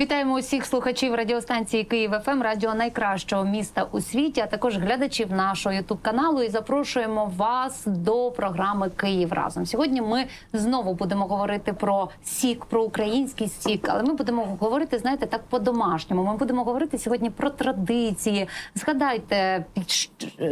Вітаємо усіх слухачів радіостанції Київ ФМ, радіо найкращого міста у світі, а також глядачів нашого ютуб каналу. І запрошуємо вас до програми Київ разом. Сьогодні ми знову будемо говорити про сік, про український сік, але ми будемо говорити, знаєте, так по-домашньому. Ми будемо говорити сьогодні про традиції. Згадайте,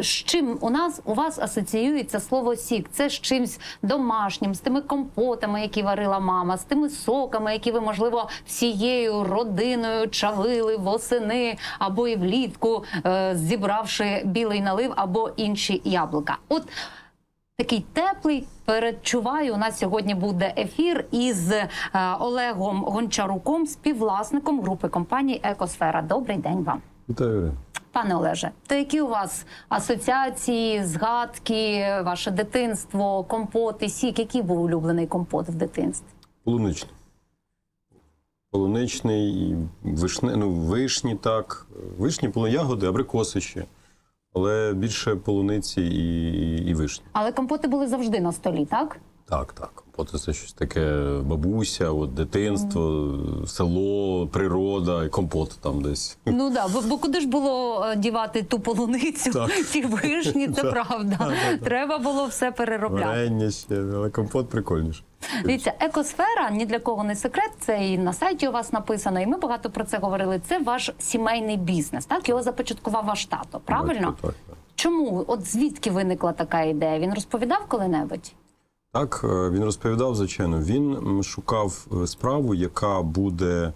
з чим у нас у вас асоціюється слово сік? Це з чимсь домашнім, з тими компотами, які варила мама, з тими соками, які ви можливо всією родиною чавили восени або і влітку, е, зібравши білий налив або інші яблука. От такий теплий. Передчуваю, у нас сьогодні буде ефір із е, Олегом Гончаруком, співвласником групи компаній Екосфера. Добрий день вам. Вітаю. Пане Олеже, то які у вас асоціації, згадки, ваше дитинство, компоти, сік? Який був улюблений компот в дитинстві? Полуничний. Полуничний, і вишне, ну, вишні так. Вишні, ягоди, абрикоси ще. Але більше полуниці і, і, і вишні. Але компоти були завжди на столі, так? Так, так. Компоти це щось таке бабуся, от, дитинство, село, природа, і компот там десь. Ну да, бо, бо куди ж було е, дівати ту полуницю, Так. ті вишні, це правда. Треба було все переробляти. Варення ще, але компот прикольніше. Дивіться, екосфера ні для кого не секрет. Це і на сайті у вас написано, і ми багато про це говорили. Це ваш сімейний бізнес. Так його започаткував ваш тато. Правильно? Так, так, так. Чому? От звідки виникла така ідея? Він розповідав коли-небудь? Так, е, він розповідав, звичайно, він шукав е, справу, яка буде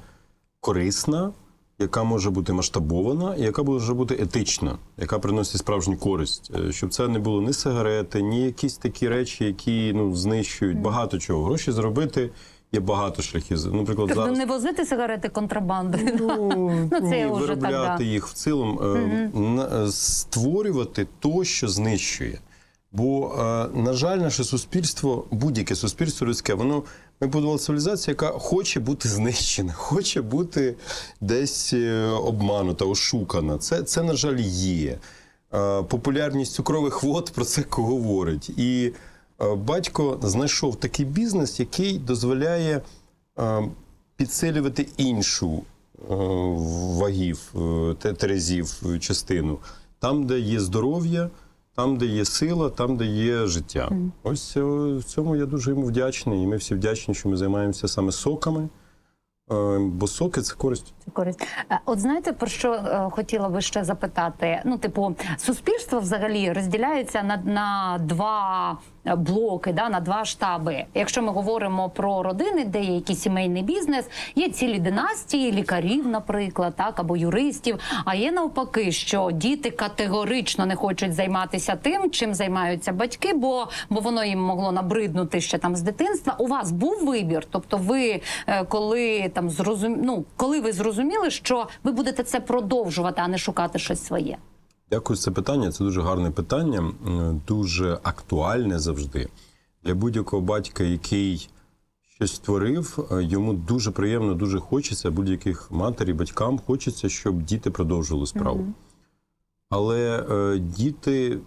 корисна, яка може бути масштабована, і яка може бути етична, яка приносить справжню користь. Е, Щоб це не було ні сигарети, ні якісь такі речі, які ну, знищують багато чого. Гроші заробити є багато шляхів. Наприклад, Тобто зараз не возити сигарети контрабандою. Ну, Ну, це ні, вже виробляти так, да. їх в цілому, е, створювати то, що знищує. Бо, на жаль, наше суспільство, будь-яке суспільство людське, воно ми будували цивілізацію, яка хоче бути знищена, хоче бути десь е, обманута, ошукана. Це, це на жаль, є. Е, Популярність цукрових вод про це говорить. І е, батько знайшов такий бізнес, який дозволяє підсилювати іншу вагів, терезів частину. Там, де є здоров'я, там, де є сила, там, де є життя. Ось е, в цьому я дуже йому вдячний. І ми всі вдячні, що ми займаємося саме соками. Е, Бо соки це користь. Це користь. Е, От знаєте, про що хотіла би ще запитати? Ну, типу, суспільство взагалі розділяється на, на два блоки, да, на два штаби. Якщо ми говоримо про родини, де є якийсь сімейний бізнес, є цілі династії, лікарів, наприклад, так або юристів. А є навпаки, що діти категорично не хочуть займатися тим, чим займаються батьки, бо, бо воно їм могло набриднути ще там з дитинства. У вас був вибір? Тобто, ви е, коли там зрозум... ну, коли ви зрозуміли, що ви будете це продовжувати, а не шукати щось своє? Дякую за це питання. Це дуже гарне питання, дуже актуальне завжди. Для будь-якого батька, який щось створив, е, йому дуже приємно, дуже хочеться, будь-яких матері, батькам хочеться, щоб діти продовжували справу. Але е, діти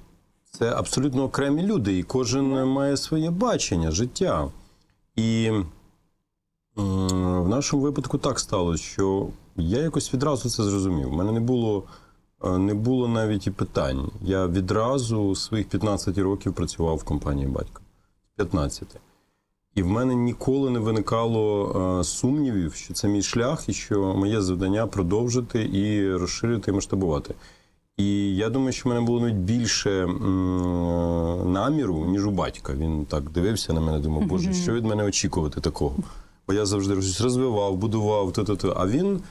це абсолютно окремі люди, і кожен має своє бачення, життя. І м, в нашому випадку так сталося, що я якось відразу це зрозумів. У мене не було, е, не було навіть і питань. Я відразу своїх 15 років працював в компанії батька. З 15. І в мене ніколи не виникало е, сумнівів, що це мій шлях, і що моє завдання продовжити і розширити і масштабувати. І я думаю, що в мене було навіть більше наміру, ніж у батька. Він так дивився на мене, думав, боже, що від мене очікувати такого? Бо я завжди розвивав, будував, то-то-то. А він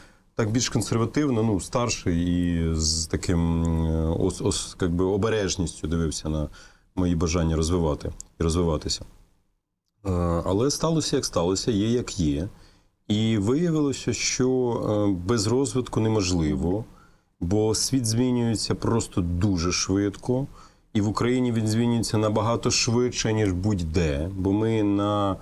так більш консервативно, ну, старший і з таким е, ос, ос, би, обережністю дивився на мої бажання розвивати і розвиватися. Е, Але сталося, як сталося, є як є. І виявилося, що е, без розвитку неможливо, бо світ змінюється просто дуже швидко, і в Україні він змінюється набагато швидше, ніж будь-де, бо ми на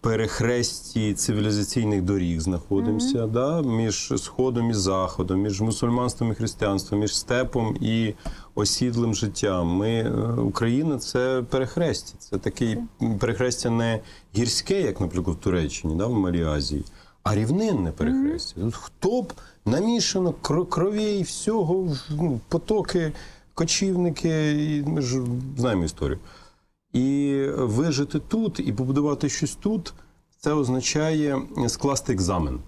перехресті цивілізаційних доріг знаходимося, да, між сходом і заходом, між мусульманством і християнством, між степом і осідлим життям. Ми, е, Україна це перехрестя. Це таке перехрестя не гірське, як, наприклад, в Туреччині, да, в Малій Азії, а рівнинне перехрестя. Тут хто б намішано кро- кровей, всього, ну, потоки, кочівники, і ми ж знаємо історію. І вижити тут і побудувати щось тут, це означає скласти екзамен.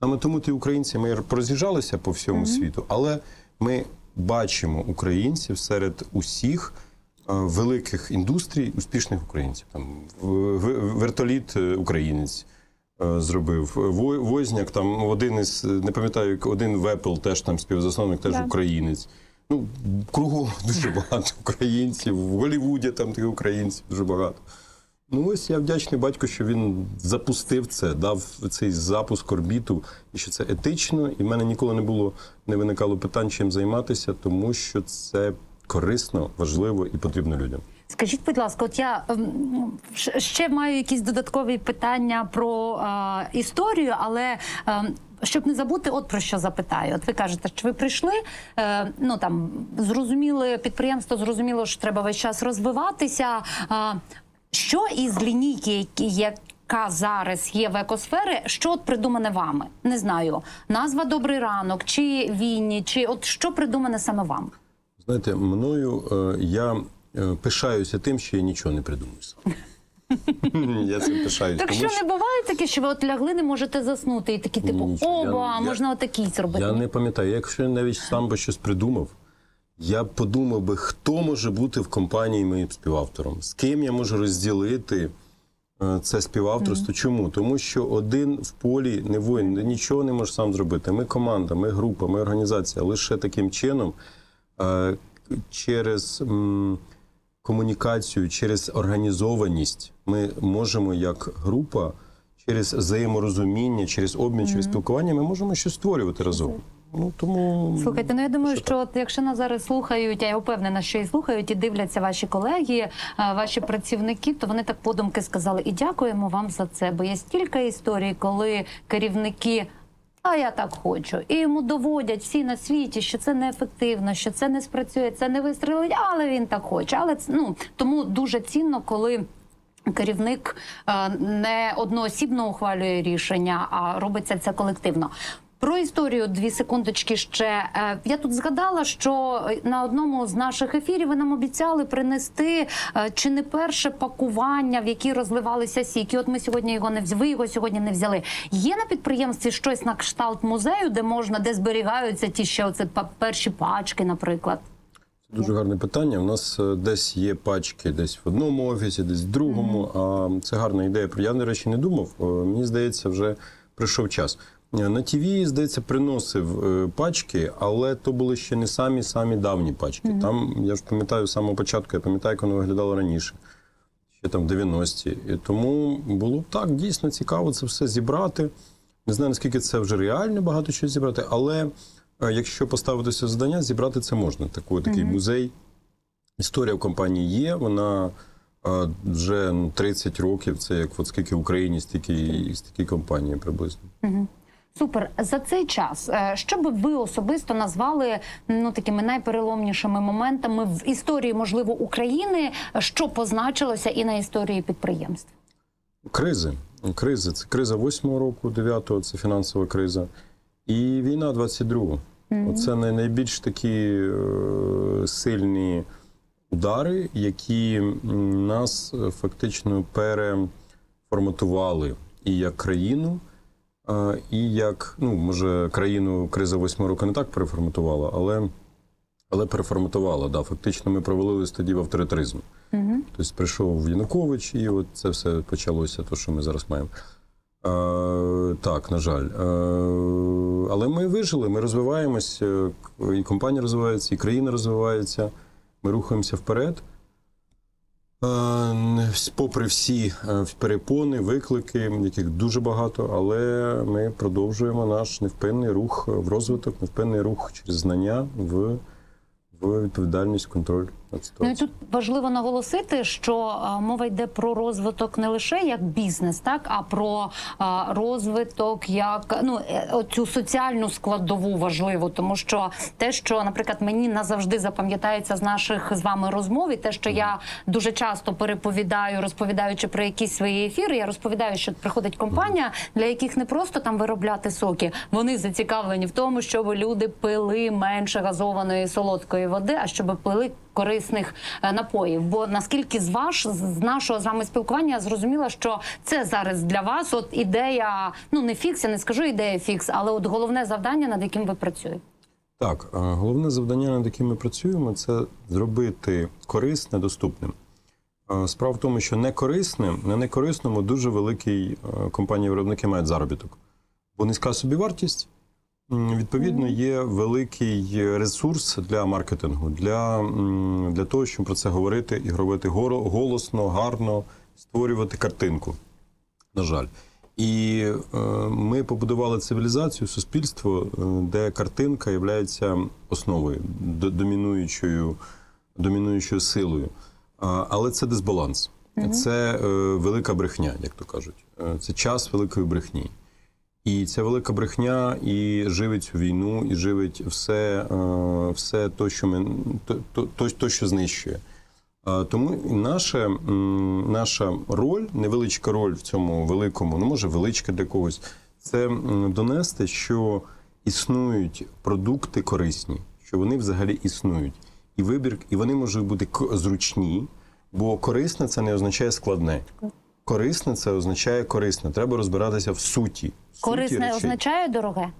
Саме тому ті українці ми роз'їжджалися по всьому світу, але ми бачимо українців серед усіх е, великих індустрій, успішних українців. Там вертоліт е, українець е, зробив. Возняк там один із не пам'ятаю, один в Apple теж там співзасновник, теж Да. українець. Ну, кругом дуже багато українців. В Голлівуді там таких українців дуже багато. Ну ось я вдячний батьку, що він запустив це, дав цей запуск орбіту, і що це етично. І в мене ніколи не було не виникало питань, чим займатися, тому що це корисно, важливо і потрібно людям. Скажіть, будь ласка, от я ем, ще маю якісь додаткові питання про е, історію, але ем, щоб не забути, от про що запитаю. От ви кажете, що ви прийшли, е, ну там зрозуміли підприємство, зрозуміло, що треба весь час розвиватися. Е, що із лінійки, які- яка зараз є в екосфери, що от придумане вами? Не знаю, назва Добрий ранок, чи війні, чи от що придумане саме вам? Знаєте, мною е, я е, пишаюся тим, що я нічого не придумаю сам. Я цим пишаюся. Так що не буває таке, що ви от лягли, не можете заснути, і такі, типу, Нічого, я- оба, я- можна отакий зробити. Я не пам'ятаю, якщо я навіть сам би щось придумав, я б подумав би, хто може бути в компанії моїм співавтором, з ким я можу розділити е, це співавторство. Чому? Тому що один в полі не воїн, нічого не може сам зробити. Ми команда, ми група, ми організація. Лише таким чином, е, через м, комунікацію, через організованість ми можемо як група. Через взаєморозуміння, через обмін, через спілкування ми можемо щось створювати разом. Ну тому Слухайте, ну я думаю, Що що от якщо нас зараз слухають, а я впевнена, що і слухають, і дивляться ваші колеги, е, ваші працівники, то вони так подумки сказали, і дякуємо вам за це. Бо є стільки історій, коли керівники. А я так хочу, і йому доводять всі на світі, що це неефективно, що це не спрацює, це не вистрелить, але він так хоче. Але ну тому дуже цінно, коли керівник е, не одноосібно ухвалює рішення, а робиться це колективно. Про історію дві секундочки ще. Е, Я тут згадала, що на одному з наших ефірів ви нам обіцяли принести е, чи не перше пакування, в які розливалися сіки. От ми сьогодні його не взяли. Його сьогодні не взяли. Є на підприємстві щось на кшталт музею, де можна, де зберігаються ті ще оце перші пачки, наприклад. Дуже гарне питання. У нас е, десь є пачки десь в одному офісі, десь в другому. А це гарна ідея. Я, до речі, не думав. Е, Мені здається, вже прийшов час. Е, На ТВ, здається, приносив пачки, але то були ще не самі самі давні пачки. Там я ж пам'ятаю з самого початку, я пам'ятаю, як воно виглядало раніше. Ще там в 90-ті. І тому було б так дійсно цікаво це все зібрати. Не знаю, наскільки це вже реально багато чого зібрати, але якщо поставитися завдання, зібрати це можна. Таку, такий музей. Історія в компанії є. Вона вже ну, 30 років. Це як от скільки в Україні, стільки стільки компанії приблизно. Супер. За цей час, е, що би ви особисто назвали ну такими найпереломнішими моментами в історії, можливо, України, що позначилося і на історії підприємств? Кризи. Кризи. Це криза 8-го року, 9-го, це фінансова криза. І війна 22-го. Оце най- найбільш такі е, сильні удари, які нас е, фактично переформатували і як країну, е, і як, ну, може, країну криза 8 року не так переформатувала, але, але переформатувала. Да. Фактично ми провалились тоді в авторитаризм. Тобто прийшов Янукович, і от це все почалося, то, що ми зараз маємо. Е, так, на жаль. Е, але ми вижили, ми розвиваємось, е, і компанія розвивається, і країна розвивається. Ми рухаємося вперед. Попри всі перепони, виклики, яких дуже багато, але ми продовжуємо наш невпинний рух в розвиток, невпинний рух через знання в відповідальність, контроль над Ну і тут важливо наголосити, що е, мова йде про розвиток не лише як бізнес, так а про е, розвиток як ну е, оцю соціальну складову важливо, тому що те, що, наприклад, мені назавжди запам'ятається з наших з вами розмов, і те, що я дуже часто переповідаю, розповідаючи про якісь свої ефіри, я розповідаю, що приходить компанія, для яких не просто там виробляти соки, вони зацікавлені в тому, щоб люди пили менше газованої солодкої води, а щоб пили корисних е, напоїв. Бо наскільки з ваш з нашого з вами спілкування я зрозуміла, що це зараз для вас от ідея, ну не фікс, я не скажу ідея фікс, але от головне завдання, над яким ви працюєте. Так, е, головне завдання, над яким ми працюємо, це зробити корисне доступним. Е, Справа в тому, що некорисним, на некорисному дуже великий компанії-виробники мають заробіток. Бо низька собівартість, відповідно, є великий ресурс для маркетингу, для, для того, щоб про це говорити і говорити голосно, гарно, створювати картинку. На жаль. І е, ми побудували цивілізацію, суспільство, е, де картинка є основою, до- домінуючою, домінуючою силою. Але це дисбаланс. Це е, велика брехня, як то кажуть. Е, це час великої брехні. І ця велика брехня і живить цю війну, і живить все, е, все то, що ми то, то, то, що знищує. Тому і наша, наша роль, невеличка роль в цьому великому, ну може величка для когось, це донести, що існують продукти корисні, що вони взагалі існують. І вибір, і вони можуть бути зручні, бо корисне це не означає складне. Корисне це означає корисне. Треба розбиратися в суті. в суті Корисне речей. означає дороге.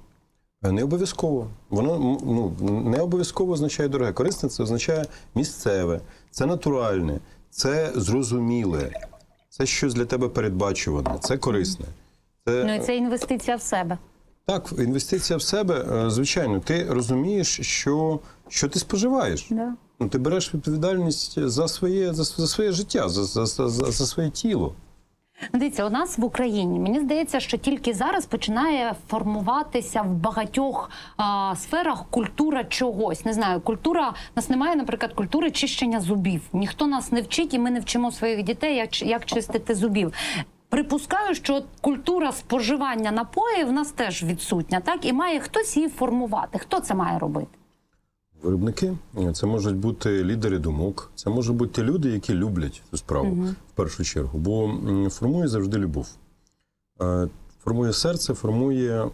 Не обов'язково. Воно ну, не обов'язково означає дороге. Корисне це означає місцеве, це натуральне, це зрозуміле, це щось для тебе передбачуване, це корисне. Це, Ну і це інвестиція в себе. Так, інвестиція в себе, е, звичайно, ти розумієш, що, що ти споживаєш. Да. Ну, ти береш відповідальність за своє, за, за своє життя, за, за, за за своє тіло. Дивіться, у нас в Україні мені здається, що тільки зараз починає формуватися в багатьох а, сферах культура чогось. Не знаю, культура нас немає, наприклад, культури чищення зубів. Ніхто нас не вчить, і ми не вчимо своїх дітей, як, як чистити зубів. Припускаю, що культура споживання напоїв в нас теж відсутня, так і має хтось її формувати. Хто це має робити? Виробники це можуть бути лідери думок, це можуть бути люди, які люблять цю справу в першу чергу, бо формує завжди любов. Е, Формує серце, формує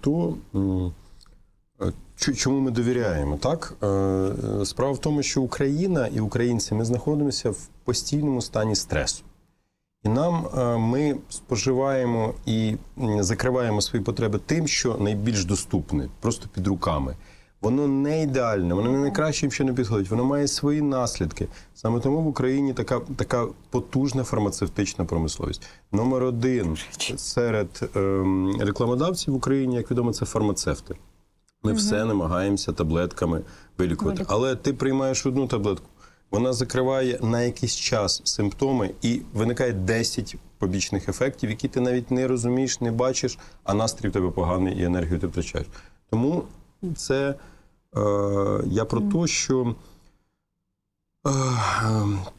то, е, чому ми довіряємо. Так? Е, Справа в тому, що Україна і українці ми знаходимося в постійному стані стресу. І нам ми споживаємо і закриваємо свої потреби тим, що найбільш доступне, просто під руками. Воно не ідеальне, воно не найкраще, що не підходить, воно має свої наслідки. Саме тому в Україні така, така потужна фармацевтична промисловість. Номер один серед ем, рекламодавців в Україні, як відомо, це фармацевти. Ми все намагаємося таблетками вилікувати. Але ти приймаєш одну таблетку, вона закриває на якийсь час симптоми, і виникає 10 побічних ефектів, які ти навіть не розумієш, не бачиш, а настрій в тебе поганий і енергію ти втрачаєш. Тому це я про те, що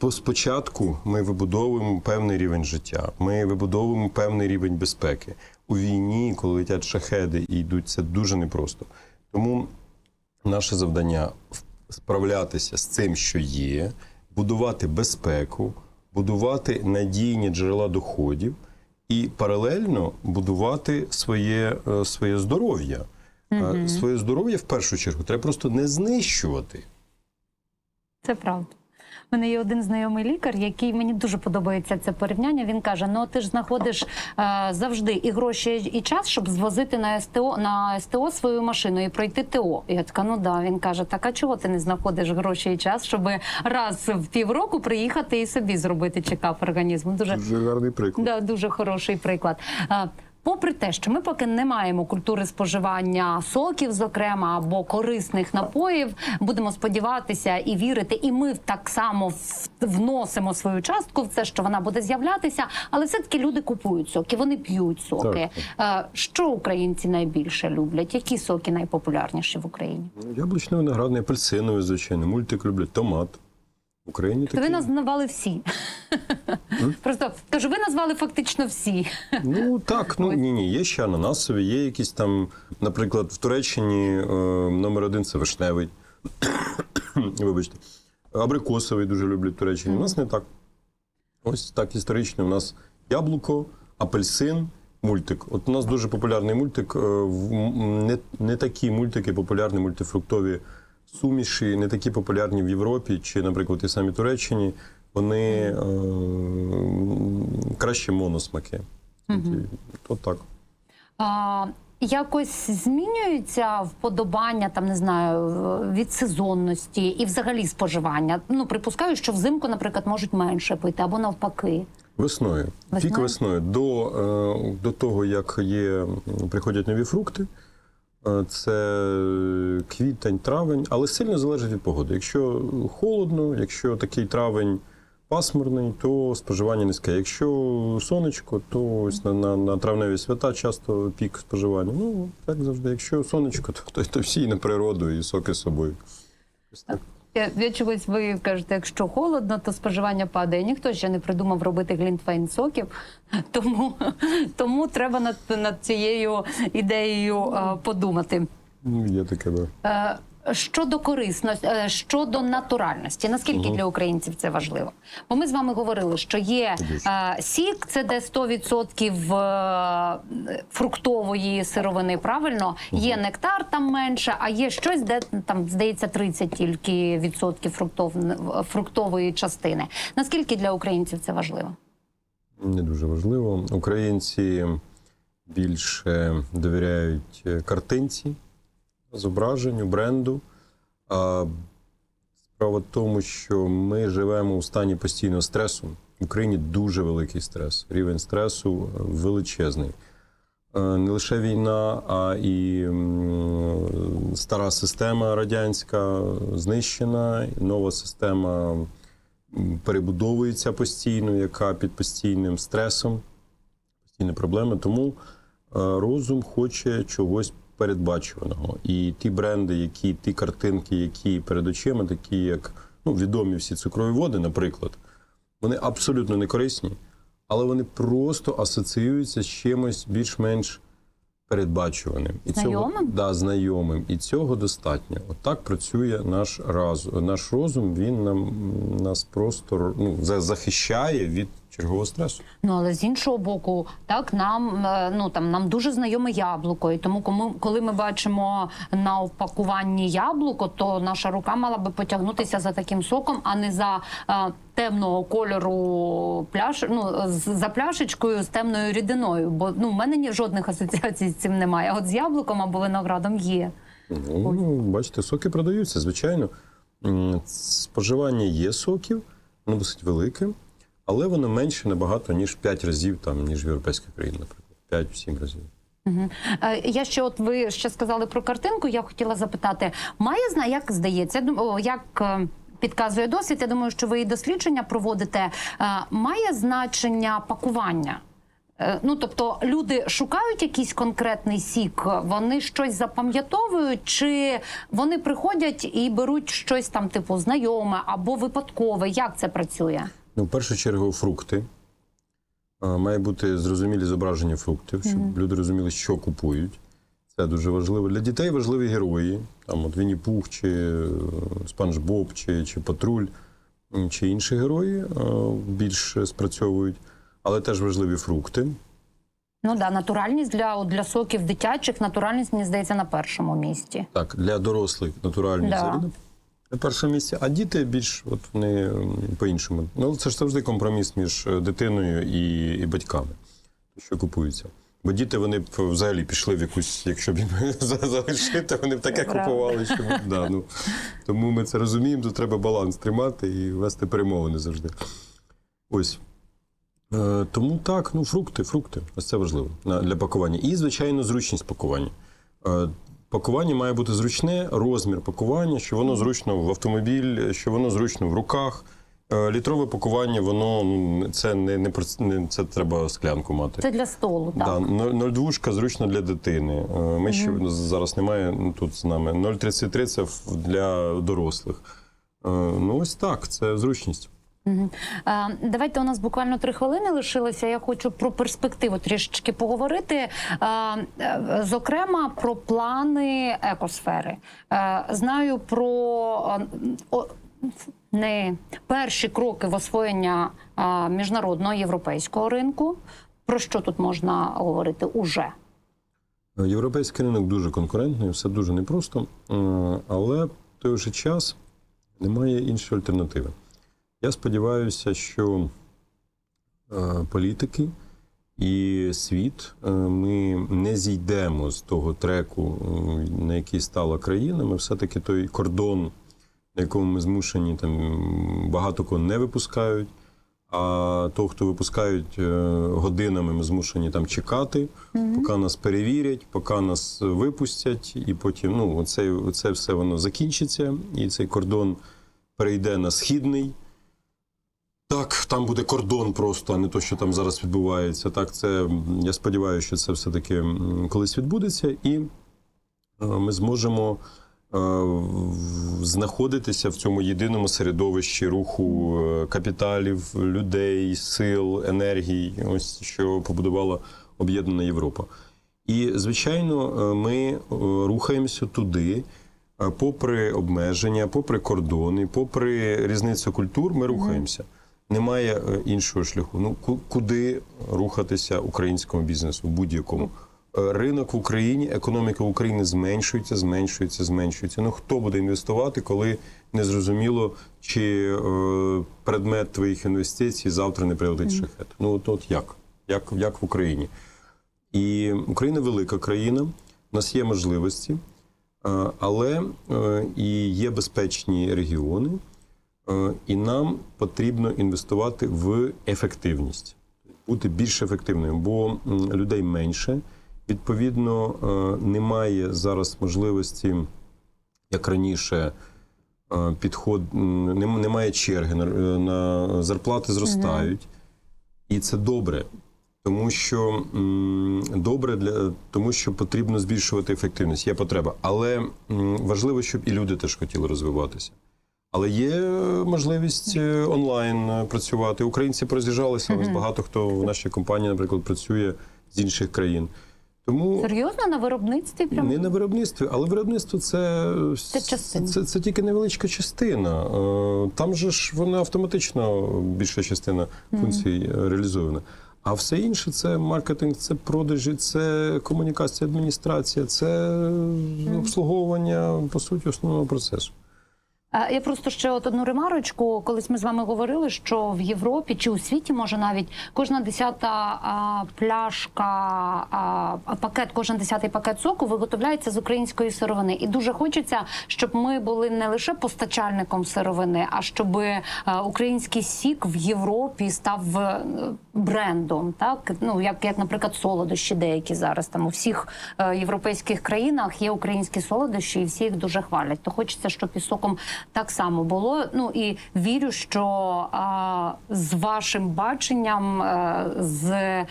е, спочатку ми вибудовуємо певний рівень життя, ми вибудовуємо певний рівень безпеки. У війні, коли летять шахеди і йдуть, це дуже непросто. Тому наше завдання справлятися з цим, що є, будувати безпеку, будувати надійні джерела доходів і паралельно будувати своє, е, своє здоров'я. Е, Своє здоров'я в першу чергу треба просто не знищувати. Це правда. У мене є один знайомий лікар, який мені дуже подобається це порівняння. Він каже: Ну ти ж знаходиш е, завжди і гроші, і час, щоб звозити на СТО на СТО свою машину і пройти ТО. Я така, ну да. Він каже: Так а чого ти не знаходиш гроші і час, щоб раз в півроку приїхати і собі зробити чекап організму? Дуже Дуже гарний приклад. Да, дуже хороший приклад. Попри те, що ми поки не маємо культури споживання соків, зокрема або корисних напоїв, будемо сподіватися і вірити, і ми так само вносимо свою частку в це, що вона буде з'являтися. Але все таки люди купують соки, вони п'ють соки. Е, Що українці найбільше люблять? Які соки найпопулярніші в Україні? Яблучний виноградний, апельсиновий, звичайно, мультик люблять, томат. В Україні То ви такі. назвали всі. Просто кажу, ви назвали фактично всі. Ну так, ну ні, ні, є ще ананасові, є якісь там, наприклад, в Туреччині е, номер один це вишневий. Вибачте. Абрикосовий дуже люблять в Туреччині. У нас не так. Ось так історично. У нас яблуко, апельсин, мультик. От у нас дуже популярний мультик. е, Не, не такі мультики популярні, мультифруктові суміші, не такі популярні в Європі чи, наприклад, і самі Туреччині. Вони е, краще моносмаки. От так. А, якось змінюється вподобання, там не знаю, від сезонності і взагалі споживання. Ну припускаю, що взимку, наприклад, можуть менше пити або навпаки. Весною. Весною? Тільки весною. До, е, до того, як є, приходять нові фрукти, це квітень, травень, але сильно залежить від погоди. Якщо холодно, якщо такий травень пасмурний, то споживання низьке. Якщо сонечко, то ось на, на, на травневі свята часто пік споживання. Ну, так завжди. Якщо сонечко, то, то, то всі на природу і соки з собою. Я, я чогось ви кажете, якщо холодно, то споживання падає. Ніхто ще не придумав робити глінтвейн соків, тому, тому треба над, над цією ідеєю а, подумати. Ну, Є таке, да. Щодо корисності, е, щодо натуральності, наскільки для українців це важливо? Бо ми з вами говорили, що є е, сік, це де 100% е, фруктової сировини, правильно? Є нектар там менше, а є щось, де там здається 30 тільки відсотків фруктов, фруктової частини. Наскільки для українців це важливо? Не дуже важливо. Українці більше довіряють е, картинці, зображенню, бренду. А справа в тому, що ми живемо у стані постійного стресу. В Україні дуже великий стрес. Рівень стресу е, величезний. Е, Не лише війна, а і стара система радянська знищена, нова система перебудовується постійно, яка під постійним стресом, постійні проблеми. Тому е, розум хоче чогось передбачуваного. І ті бренди, які, ті картинки, які перед очима, такі як ну, відомі всі цукрові води, наприклад, вони абсолютно не корисні, але вони просто асоціюються з чимось більш-менш передбачуваним. І Знайомим? Цього, да, знайомим. І цього достатньо. Отак працює наш разум. Наш розум, він нам нас просто ну, за- захищає від чергового стресу. Ну але з іншого боку, так нам е, ну там нам дуже знайоме яблуко, і тому коли, коли ми бачимо на упакуванні яблуко, то наша рука мала би потягнутися за таким соком, а не за е, темного кольору пляш, ну за пляшечкою з темною рідиною. Бо ну в мене ні жодних асоціацій з цим немає. А от з яблуком або виноградом є. Ну, бачите, соки продаються, звичайно. Споживання є соків, воно досить велике, але воно менше набагато, ніж 5 разів, там, ніж в європейських країнах, наприклад. 5-7 разів. Е, Я ще, от ви ще сказали про картинку. Я хотіла запитати, має зна, як здається, як е, підказує досвід. Я думаю, що ви і дослідження проводите. е, Має значення пакування. Ну, тобто люди шукають якийсь конкретний сік, вони щось запам'ятовують, чи вони приходять і беруть щось там, типу, знайоме або випадкове. Як це працює? Ну, в першу чергу, фрукти. Має бути зрозумілі зображення фруктів, щоб люди розуміли, що купують. Це дуже важливо. Для дітей важливі герої. Там от Вінні Пух, чи е, Спанч Боб, чи, чи Патруль, чи інші герої е, більш спрацьовують. Але теж важливі фрукти. Ну да, натуральність для, для соків дитячих, натуральність мені здається на першому місці. Так, для дорослих натуральні Да. На першому місці, а діти більш от вони по-іншому. Ну, це ж завжди компроміс між е, дитиною і, і батьками, що купується. Бо діти вони б взагалі пішли в якусь, якщо б їм залишити, вони б таке Правда. купували, що да, ну. тому ми це розуміємо, тут треба баланс тримати і вести перемовини завжди. Ось. Е, Тому так, ну фрукти, фрукти. Ось це важливо для пакування. І, звичайно, зручність пакування. Е, Пакування має бути зручне, розмір пакування, що воно зручно в автомобіль, що воно зручно в руках. Е, Літрове пакування, воно це не, не, не це треба склянку мати. Це для столу, так. Да, 0,2 зручно для дитини. Е, Ми ще зараз немає ну, тут з нами. 0,33 це для дорослих. Е, Ну ось так, це зручність. Давайте у нас буквально три хвилини лишилося. Я хочу про перспективу трішечки поговорити. Е, Зокрема, про плани екосфери. Е, Знаю про не перші кроки в освоєння міжнародного європейського ринку. Про що тут можна говорити уже? Е, Європейський ринок дуже конкурентний, все дуже непросто, але в той же час немає іншої альтернативи. Я сподіваюся, що е, політики і світ е, ми не зійдемо з того треку, е, на який стала країна. Ми все-таки той кордон, на якому ми змушені там багато кого не випускають. А того, хто випускають годинами, ми змушені там чекати, поки нас перевірять, поки нас випустять, і потім ну, оце, оце все воно закінчиться, і цей кордон перейде на східний. Так, там буде кордон просто, а не то, що там зараз відбувається. Так, це я сподіваюся, що це все-таки колись відбудеться, і е, ми зможемо е, знаходитися в цьому єдиному середовищі руху е, капіталів, людей, сил, енергій, ось що побудувала об'єднана Європа. І, звичайно, ми рухаємося туди, попри обмеження, попри кордони, попри різницю культур, ми рухаємося. Немає е, іншого шляху. Ну куди рухатися українському бізнесу будь-якому? Е, Ринок в Україні, економіка в Україні зменшується, зменшується, зменшується. Ну хто буде інвестувати, коли незрозуміло, чи е, предмет твоїх інвестицій завтра не прилетить в шахет? Ну от, от як? як? Як в Україні? І Україна велика країна, у нас є можливості, е, але і є безпечні регіони, і нам потрібно інвестувати в ефективність, бути більш ефективним, бо людей менше. Відповідно, е, немає зараз можливості, як раніше, е, підход немає черги на, зарплати зростають, і це добре. Тому що добре для тому, що потрібно збільшувати ефективність. Є потреба, але важливо, щоб і люди теж хотіли розвиватися. Але є можливість е, онлайн е, працювати. Українці пороз'їжджалися. Ось багато хто в нашій компанії, наприклад, працює з інших країн. Тому Серйозно на виробництві? Прям? не на виробництві, але виробництво це, Це частина. Це, це тільки невеличка частина. Е, Там же ж вона автоматично більша частина функцій е, реалізована. А все інше це маркетинг, це продажі, це комунікація, адміністрація, це обслуговування по суті основного процесу. Е, Я просто ще от одну ремарочку. Колись ми з вами говорили, що в Європі чи у світі може навіть кожна десята а, пляшка, а, пакет, кожен десятий пакет соку виготовляється з української сировини. І дуже хочеться, щоб ми були не лише постачальником сировини, а щоб е, український сік в Європі став е, брендом. Так ну як, як, наприклад, солодощі, деякі зараз там у всіх європейських країнах є українські солодощі, і всі їх дуже хвалять. То хочеться, щоб і соком так само було. Ну і вірю, що а, з вашим баченням, е, з е,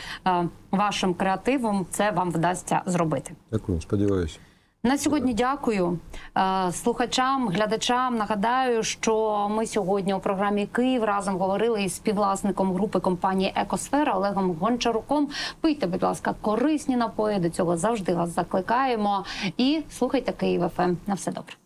вашим креативом, це вам вдасться зробити. Дякую, сподіваюся. На сьогодні дякую Е, слухачам, глядачам. Нагадаю, що ми сьогодні у програмі Київ разом говорили із співвласником групи компанії Екосфера Олегом Гончаруком. Пийте, будь ласка, корисні напої. До цього завжди вас закликаємо. І слухайте Київ ФМ. На все добре.